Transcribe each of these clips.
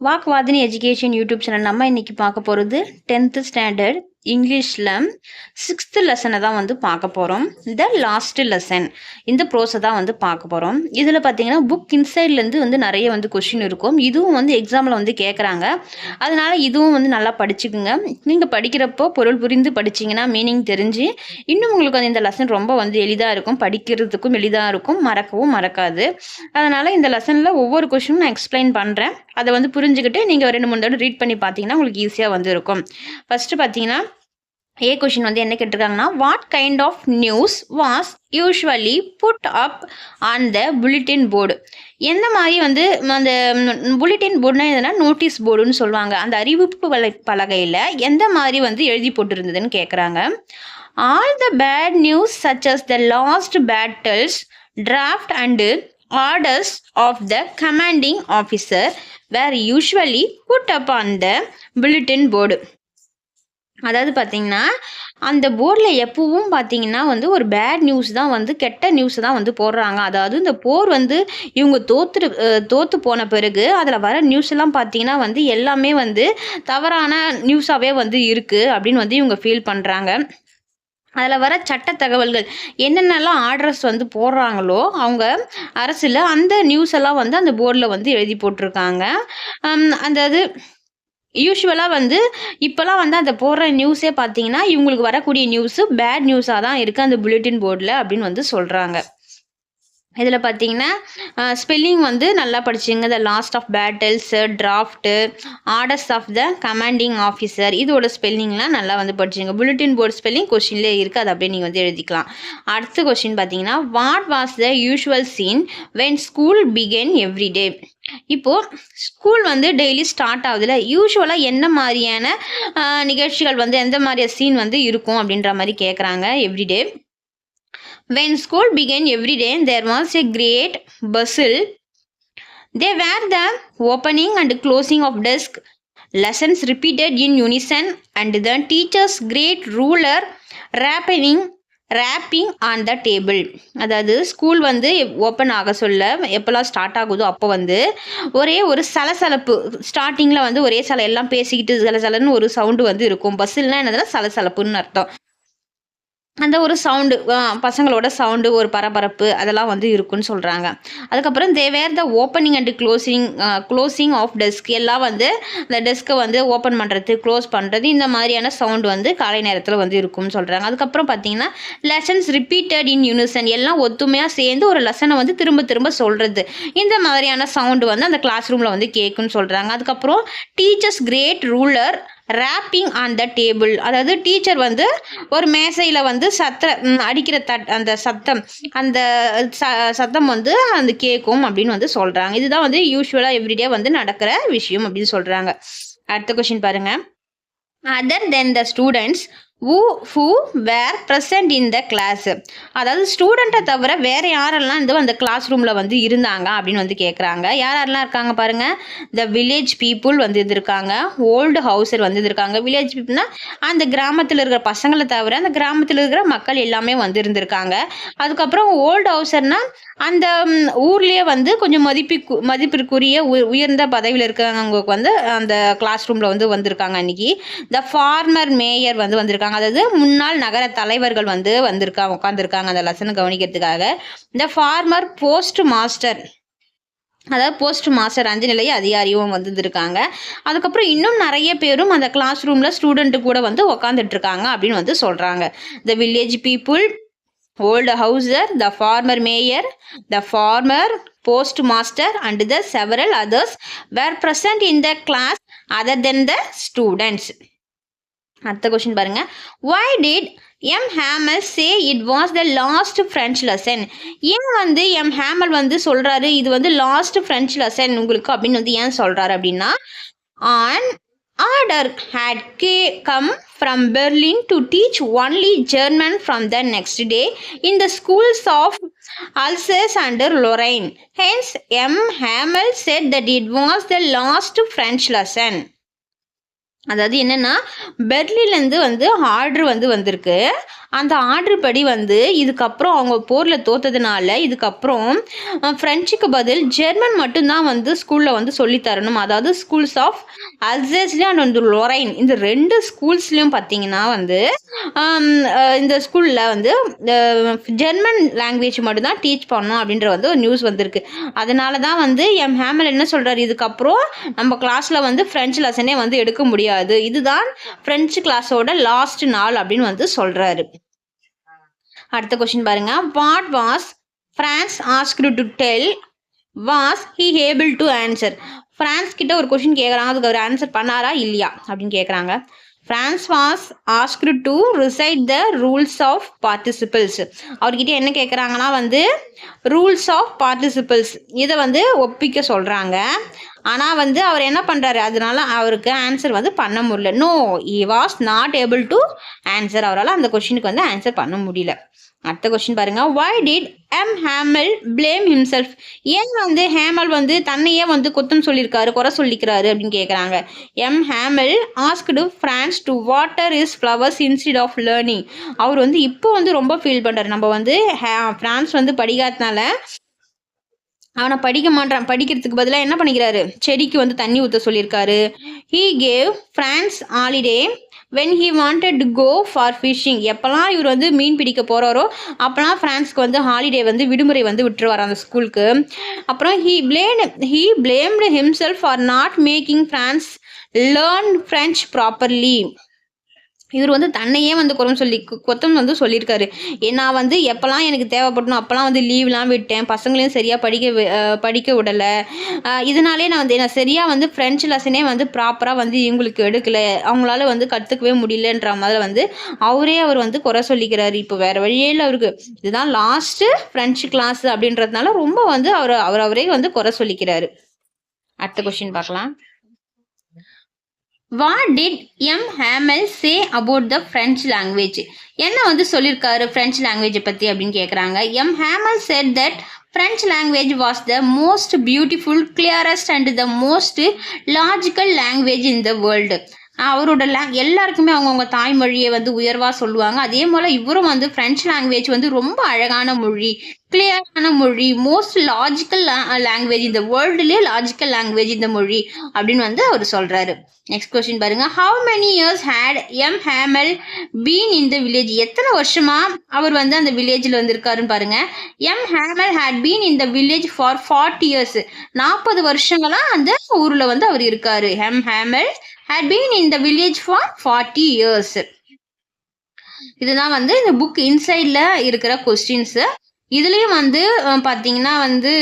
வாக்வாதினி education YouTube channel நம்ம இன்னைக்கு பார்க்க போகிறது டென்த்து ஸ்டாண்டர்ட் இங்கிலீஷில் சிக்ஸ்த்து லெசனை தான் வந்து பார்க்க போகிறோம் த லாஸ்ட்டு லெசன் இந்த ப்ரோஸை தான் வந்து பார்க்க போகிறோம் இதில் பார்த்தீங்கன்னா புக் இன்சைட்லேருந்து வந்து நிறைய வந்து கொஷின் இருக்கும். இதுவும் வந்து எக்ஸாமில் வந்து கேட்குறாங்க அதனால் இதுவும் வந்து நல்லா படிச்சுக்குங்க. நீங்கள் படிக்கிறப்போ பொருள் புரிந்து படிச்சிங்கன்னா மீனிங் தெரிஞ்சு இன்னும் உங்களுக்கு வந்து இந்த லெசன் ரொம்ப வந்து எளிதாக இருக்கும். படிக்கிறதுக்கும் எளிதாக இருக்கும். மறக்கவும் மறக்காது. அதனால் இந்த லெசனில் ஒவ்வொரு கொஷினும் நான் எக்ஸ்பிளைன் பண்ணுறேன் அதை வந்து புரிஞ்சுக்கிட்டு நீங்கள் ரெண்டு மூணு தடவை ரீட் பண்ணி பார்த்தீங்கன்னா உங்களுக்கு ஈஸியாக வந்து இருக்கும் ஃபஸ்ட்டு பார்த்தீங்கன்னா ஏ கொஷின் வந்து என்ன கேட்டிருக்காங்கன்னா what kind of news was usually put up on the bulletin board எந்த மாதிரி வந்து அந்த புல்லட்டின் போர்டுனா எதுனா நோட்டீஸ் போர்டுன்னு சொல்லுவாங்க. அந்த அறிவிப்பு பல பலகையில் எந்த மாதிரி வந்து எழுதி போட்டிருந்ததுன்னு கேட்குறாங்க. All the bad news such as the lost battles draft and orders of the commanding officer were usually put up on the bulletin board அதாவது பார்த்தீங்கன்னா அந்த போர்டில் எப்பவும் பார்த்தீங்கன்னா வந்து ஒரு பேட் நியூஸ் தான் வந்து கெட்ட நியூஸ் தான் வந்து போடுறாங்க. அதாவது இந்த போர் வந்து இவங்க தோத்துட்டு தோற்று போன பிறகு அதில் வர நியூஸ் எல்லாம் பார்த்தீங்கன்னா வந்து எல்லாமே வந்து தவறான நியூஸாகவே வந்து இருக்குது அப்படின்னு வந்து இவங்க ஃபீல் பண்ணுறாங்க அதில் வர சட்ட தகவல்கள் என்னென்னலாம் ஆர்டர்ஸ் வந்து போடுறாங்களோ அவங்க அரசில் அந்த நியூஸ் எல்லாம் வந்து அந்த போர்டில் வந்து எழுதி போட்டிருக்காங்க. அந்த இது யூஸ்வலாக வந்து இப்போலாம் வந்து அந்த போடுற நியூஸே பார்த்தீங்கன்னா இவங்களுக்கு வரக்கூடிய நியூஸு பேட் நியூஸாக தான் இருக்குது அந்த புல்லட்டின் போர்டில் அப்படின்னு வந்து சொல்கிறாங்க இதில் பார்த்தீங்கன்னா ஸ்பெல்லிங் வந்து நல்லா படிச்சுங்க. The lost of battles draft orders of the commanding officer இதோட ஸ்பெல்லிங்லாம் நல்லா வந்து படிச்சுங்க. புல்லட்டின் போர்டு ஸ்பெல்லிங் கொஷின்லேயே இருக்குது அதை அப்படியே நீங்கள் வந்து எழுதிக்கலாம். அடுத்த கொஷின் பார்த்தீங்கன்னா what was the usual scene when school began every டே இப்போது ஸ்கூல் வந்து டெய்லி ஸ்டார்ட் ஆகுதுல. யூஸ்வலாக என்ன மாதிரியான நிகழ்ச்சிகள் வந்து எந்த மாதிரியான சீன் வந்து இருக்கும் அப்படின்ற மாதிரி கேட்குறாங்க everyday when school began every day there was a great bustle they were the opening and closing of desk lessons repeated in unison and the teacher's great ruler rapping rapping on the table அதாவது school வந்து open ஆக சொல்ல எப்போல்லாம் start ஆகுதோ அப்போ வந்து ஒரே ஒரு சலசலப்பு ஸ்டார்டிங்கில் வந்து ஒரே சல எல்லாம் பேசிக்கிட்டு சலசலன்னு ஒரு சவுண்டு வந்து இருக்கும் பஸ்ஸில்னால் என்னதுன்னா சலசலப்புன்னு அர்த்தம் அந்த ஒரு சவுண்டு பசங்களோட சவுண்டு ஒரு பரபரப்பு அதெல்லாம் வந்து இருக்குன்னு சொல்கிறாங்க அதுக்கப்புறம் they were the opening and closing closing of desk எல்லாம் வந்து அந்த டெஸ்க்கை வந்து ஓப்பன் பண்ணுறது க்ளோஸ் பண்ணுறது இந்த மாதிரியான சவுண்ட் வந்து காலை நேரத்தில் வந்து இருக்கும்னு சொல்கிறாங்க அதுக்கப்புறம் பார்த்தீங்கன்னா லெசன்ஸ் ரிப்பீட்டட் இன் யூனிசன் எல்லாம் ஒத்துமையாக சேர்ந்து ஒரு லெசனை வந்து திரும்ப திரும்ப சொல்கிறது இந்த மாதிரியான சவுண்டு வந்து அந்த கிளாஸ் ரூமில் வந்து கேட்குன்னு சொல்கிறாங்க அதுக்கப்புறம் teachers great ruler rapping on the table அதாவது டீச்சர் வந்து ஒரு மேசையில் வந்து சத்த அடிக்கிற தட் அந்த சத்தம் அந்த ச சத்தம் வந்து அந்த கேட்கும் அப்படின்னு வந்து சொல்கிறாங்க இதுதான் வந்து யூஸ்வலாக எவ்ரிடே வந்து நடக்கிற விஷயம் அப்படின்னு சொல்கிறாங்க அடுத்த கொஷின் பாருங்க. Other then the students uh who were present in the class. அதாவது ஸ்டூடெண்ட்டை தவிர வேறு யாரெல்லாம் இந்த அந்த கிளாஸ் ரூமில் வந்து இருந்தாங்க அப்படின்னு வந்து கேட்குறாங்க யார் யாரெல்லாம் இருக்காங்க பாருங்கள் த வில்லேஜ் பீப்புள் வந்து இருந்திருக்காங்க. ஓல்டு ஹவுசர் வந்து இருந்திருக்காங்க. வில்லேஜ் பீப்புள்னால் அந்த கிராமத்தில் இருக்கிற பசங்களை தவிர அந்த கிராமத்தில் இருக்கிற மக்கள் எல்லாமே வந்து இருந்திருக்காங்க. அதுக்கப்புறம் ஓல்டு ஹவுசர்னால் அந்த ஊர்லேயே வந்து கொஞ்சம் மதிப்பிற்கு மதிப்பிற்குரிய உ- உயர்ந்த பதவியில் இருக்கிறவங்களுக்கு வந்து அந்த கிளாஸ் ரூமில் வந்து வந்திருக்காங்க அன்றைக்கி த ஃபார்மர் மேயர் வந்து வந்திருக்காங்க. அதாவது முன்னாள் நகர தலைவர்கள் வந்து வந்திருக்காங்க உட்காந்துருக்காங்க அந்த லெசனை கவனிக்கிறதுக்காக. த ஃபார்மர் போஸ்ட் மாஸ்டர் அதாவது போஸ்ட் மாஸ்டர் அஞ்சு நிலைய அதிகாரியும் வந்திருக்காங்க அதுக்கப்புறம் இன்னும் நிறைய பேரும் அந்த கிளாஸ் ரூமில் ஸ்டூடெண்ட்டு கூட வந்து உக்காந்துட்டு இருக்காங்க அப்படின்னு வந்து சொல்கிறாங்க the village people old Hauser the former mayor the former post master and the several others were present in the class other then the students அடுத்த கொஷின் பாருங்க. Why did M Hamel say it was the last French lesson ஏன் வந்து M Hamel வந்து சொல்கிறாரு இது வந்து last French lesson உங்களுக்கு அப்படின்னு வந்து ஏன் சொல்கிறாரு அப்படின்னா an order had K come from Berlin to teach only German from the next day in the schools of Alsace and Lorraine hence M Hamel said that it was the last French lesson அதாவது என்னென்னா பெர்லின்லேருந்து வந்து order வந்து வந்திருக்கு. அந்த order படி வந்து இதுக்கப்புறம் அவங்க போரில் தோத்ததுனால இதுக்கப்புறம் ஃப்ரெஞ்சுக்கு பதில் ஜெர்மன் மட்டும்தான் வந்து ஸ்கூலில் வந்து சொல்லித்தரணும் அதாவது ஸ்கூல்ஸ் ஆஃப் அல்சேஸ்லேயும் அண்ட் வந்து லொரைன் இந்த ரெண்டு ஸ்கூல்ஸ்லேயும் பார்த்தீங்கன்னா வந்து இந்த ஸ்கூலில் வந்து ஜெர்மன் லாங்குவேஜ் மட்டும்தான் டீச் பண்ணணும் அப்படின்ற வந்து ஒரு நியூஸ் வந்திருக்கு. அதனால தான் வந்து எம் ஹேமல் என்ன சொல்கிறார் இதுக்கப்புறம் நம்ம கிளாஸில் வந்து ஃப்ரெஞ்சு லெசனே வந்து எடுக்க முடியாது. இதுதான் ஃப்ரெஞ்சு கிளாஸோட லாஸ்ட் நாள் அப்படின்னு வந்து சொல்கிறாரு அடுத்த கொஸ்டின் பாருங்க. What was Franz asked to tell was he able to answer Franz கிட்ட ஒரு கொஷின் கேட்குறாங்க அதுக்கு அவர் ஆன்சர் பண்ணாரா இல்லையா? அப்படின்னு கேட்குறாங்க Franz was asked to recite the rules of participles அவர்கிட்ட என்ன கேட்குறாங்கன்னா வந்து ரூல்ஸ் ஆஃப் பார்ட்டிசிபிள்ஸ் இதை வந்து ஒப்பிக்க சொல்கிறாங்க ஆனால் வந்து அவர் என்ன பண்ணுறாரு அதனால அவருக்கு ஆன்சர் வந்து பண்ண முடியல. No he was not able to answer அவரால் அந்த கொஷினுக்கு வந்து ஆன்சர் பண்ண முடியல. அடுத்த கொஸ்டின் பாருங்க. Why did M Hamel blame himself ஏன் வந்து ஹேமல் வந்து தன்னையே வந்து குத்தம் சொல்லியிருக்காரு குறை சொல்லிக்கிறாரு அப்படின்னு கேட்குறாங்க M Hamel asked Franz to water his flowers instead of learning அவர் வந்து இப்போ வந்து ரொம்ப ஃபீல் பண்ணுறாரு நம்ம வந்து ஃப்ரான்ஸ் வந்து படிக்காதனால அவனை படிக்க மாட்டான் படிக்கிறதுக்கு பதிலாக என்ன பண்ணிக்கிறாரு? செடிக்கு வந்து தண்ணி ஊற்ற சொல்லியிருக்காரு. He gave Franz holiday when he wanted to go for fishing எப்போல்லாம் இவர் வந்து மீன் பிடிக்க போகிறாரோ அப்போலாம் ஃப்ரான்ஸ்க்கு வந்து ஹாலிடே வந்து விடுமுறை வந்து விட்டுருவார் அந்த ஸ்கூலுக்கு அப்புறம் he blame he blamed himself for not making Franz learn French properly இவர் வந்து தன்னையே வந்து குறம் சொல்லி கொத்தம் வந்து சொல்லியிருக்காரு. நான் வந்து எப்போல்லாம் எனக்கு தேவைப்படணும் அப்போல்லாம் வந்து லீவ்லாம் விட்டேன். பசங்களையும் சரியாக படிக்க படிக்க விடலை. இதனாலே நான் வந்து நான் சரியாக வந்து ஃப்ரெஞ்சு லெசனே வந்து ப்ராப்பராக வந்து இவங்களுக்கு எடுக்கலை. அவங்களால வந்து கற்றுக்கவே முடியலன்ற மாதிரி வந்து அவரே அவர் வந்து குறை சொல்லிக்கிறாரு. இப்போ வேறு வழியே இல்லை அவருக்கு. இதுதான் லாஸ்ட்டு ஃப்ரெஞ்சு கிளாஸ் அப்படின்றதுனால ரொம்ப வந்து அவர் அவர் அவரே வந்து குறை சொல்லிக்கிறாரு. அடுத்த கொஷின் பார்க்கலாம். What did M Hamel say about the French language என்ன வந்து சொல்லியிருக்காரு ஃப்ரெஞ்ச் லாங்குவேஜை பற்றி அப்படின்னு கேட்குறாங்க M Hamel said that French language was the most beautiful clearest and the most logical language in the world அவரோட லேங் எல்லாருக்குமே அவங்கவுங்க தாய்மொழியை வந்து உயர்வாக சொல்லுவாங்க. அதே போல் இவரும் வந்து ஃப்ரெஞ்சு லாங்குவேஜ் வந்து ரொம்ப அழகான மொழி கிளியரான மொழி மோஸ்ட் லாஜிக்கல் லாங்குவேஜ் இந்த வேர்ல்டுலேயே லாஜிக்கல் லாங்குவேஜ் இந்த மொழி அப்படின்னு வந்து அவர் சொல்கிறாரு நெக்ஸ்ட் கொஸ்டின் பாருங்க. How many years had M Hamel been in the village எத்தனை வருஷமா அவர் வந்து அந்த வில்லேஜில் வந்திருக்காருன்னு பாருங்க. M Hamel had been in the village for forty years நாற்பது வருஷங்களா அந்த ஊரில் வந்து அவர் இருக்காரு. M Hamel had been in the village for forty years இதுதான் வந்து இந்த புக் இன்சைடில் இருக்கிற கொஸ்டின்ஸு இதுலேயும் வந்து பார்த்தீங்கன்னா வந்து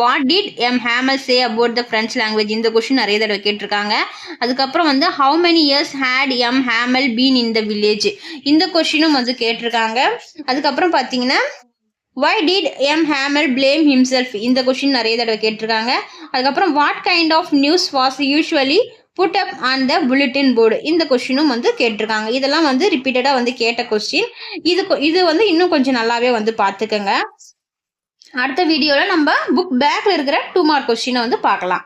what did M Hamel say about the French language இந்த கொஷின் நிறைய தடவை கேட்டிருக்காங்க. அதுக்கப்புறம் வந்து how many years had M Hamel been in the village இந்த கொஷினும் வந்து கேட்டிருக்காங்க. அதுக்கப்புறம் பார்த்தீங்கன்னா why did M Hamel blame himself இந்த கொஷின் நிறைய தடவை கேட்டிருக்காங்க. அதுக்கப்புறம் what kind of news was usually put up on the bulletin board இந்த கொஸ்டினும் வந்து கேட்டிருக்காங்க. இதெல்லாம் வந்து ரிப்பீட்டடாக வந்து கேட்ட கொஸ்டின் இது இது வந்து இன்னும் கொஞ்சம் நல்லாவே வந்து பார்த்துக்கோங்க. அடுத்த வீடியோவில் நம்ம புக் பேக்கில் இருக்கிற டூ மார்க் கொஸ்டினை வந்து பார்க்கலாம்.